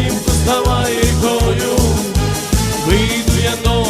Зімку ставай горю, вийду я до.